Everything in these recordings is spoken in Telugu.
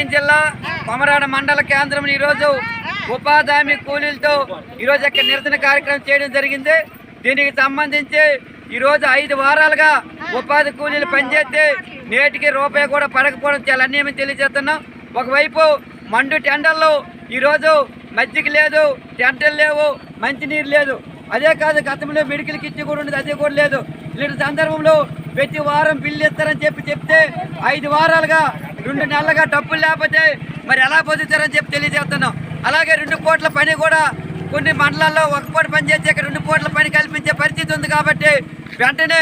మన్యం జిల్లా కొమరాడ మండల కేంద్రం ఈరోజు ఉపాధి హామీ కూలీలతో ఈరోజు ఇక్కడ నిరసన కార్యక్రమం చేయడం జరిగింది. దీనికి సంబంధించి ఈరోజు ఐదు వారాలుగా ఉపాధి కూలీలు పనిచేస్తే నేటికి రూపాయి కూడా పడకపోవడం చాలా అన్యాయం తెలియజేస్తున్నాం. ఒకవైపు మండు టెండర్లు ఈరోజు మజ్జిగ లేదు టెంటలు లేవు మంచినీరు లేదు. అదే కాదు గతంలో మెడికల్ కిట్ కూడా ఉండేది అదే కూడా లేదు. ఇలాంటి సందర్భంలో ప్రతి వారం బిల్లు ఇస్తారని చెప్పి చెప్తే ఐదు వారాలుగా రెండు నెలలుగా డబ్బులు లేకపోతే మరి ఎలా పొందుతారని చెప్పి తెలియజేస్తున్నాం. అలాగే రెండు కోట్ల పని కూడా కొన్ని మండలాల్లో ఒక పూట పని చేస్తే రెండు కోట్ల పని కల్పించే పరిస్థితి ఉంది కాబట్టి వెంటనే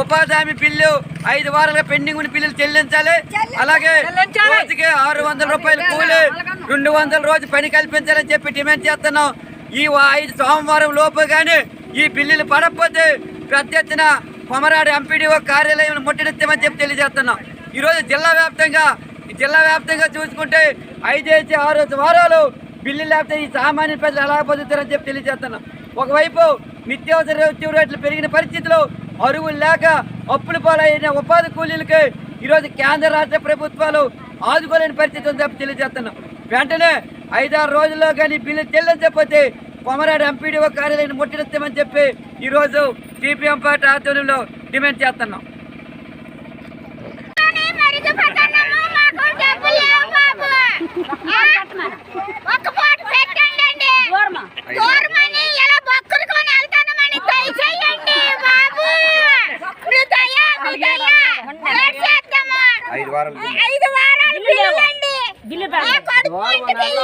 ఉపాధి హామీ బిల్లు ఐదు వారాలుగా పెండింగ్ ఉన్న బిల్లులు చెల్లించాలి. అలాగే రోజుకి ఆరు వందల రూపాయలు కూలి రెండు వందల రోజు పని కల్పించాలని చెప్పి డిమాండ్ చేస్తున్నాం. ఈ ఐదు సోమవారం లోపు కానీ ఈ బిల్లులు పడకపోతే ఎత్తున కొమరాడు ఎంపీడీఓ కార్యాలయం ముట్టడిస్తామని చెప్పి తెలియజేస్తున్నాం. ఈరోజు జిల్లా వ్యాప్తంగా ఈ జిల్లా వ్యాప్తంగా చూసుకుంటే ఐదేసి ఆరు వారాలు బిల్లు లేకపోతే ఈ సామాన్య ప్రజలు ఎలా పొందుతారని చెప్పి తెలియజేస్తున్నాం. ఒకవైపు నిత్యావసర రేట్లు పెరిగిన పరిస్థితుల్లో అరువులు లేక అప్పుల పాలైన ఉపాధి కూలీలకి ఈరోజు కేంద్ర రాష్ట్ర ప్రభుత్వాలు ఆదుకోలేని పరిస్థితి ఉందని చెప్పి తెలియజేస్తున్నాం. వెంటనే ఐదారు రోజుల్లో కానీ బిల్లు చెల్లించకపోతే కొమరాడు ఎంపీడీఓ కార్యాలయాన్ని ముట్టడిస్తామని చెప్పి ఈరోజు సిపిఎం పార్టీ ఆధ్వర్యంలో డిమాండ్ చేస్తున్నాం. ఐదు వారాలు. ఐదు వారాలు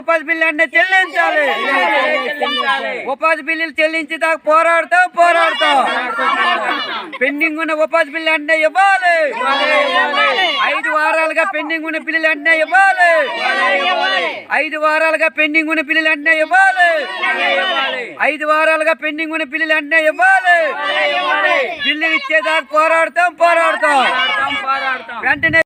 ఉపాధి బిల్లు అంటే చెల్లించాలి. ఉపాధి బిల్లులు చెల్లించి దాకా పోరాడుతాం పోరాడుతాం. పెండింగ్ ఉన్న ఉపాధి బిల్లు అంటే ఇవ్వాలి. ఐదు వారాలుగా పెండింగ్ ఉన్న బిల్లులు అంటే ఇవ్వాలి. ఐదు వారాలుగా పెండింగ్ ఉన్న బిల్లులు అంటే ఇవ్వాలి. ఐదు వారాలుగా పెండింగ్ ఉన్న బిల్లులు అంటే ఇవ్వాలి. బిల్లు ఇచ్చేదాకా పోరాడుతాం పోరాడుతాం. వెంటనే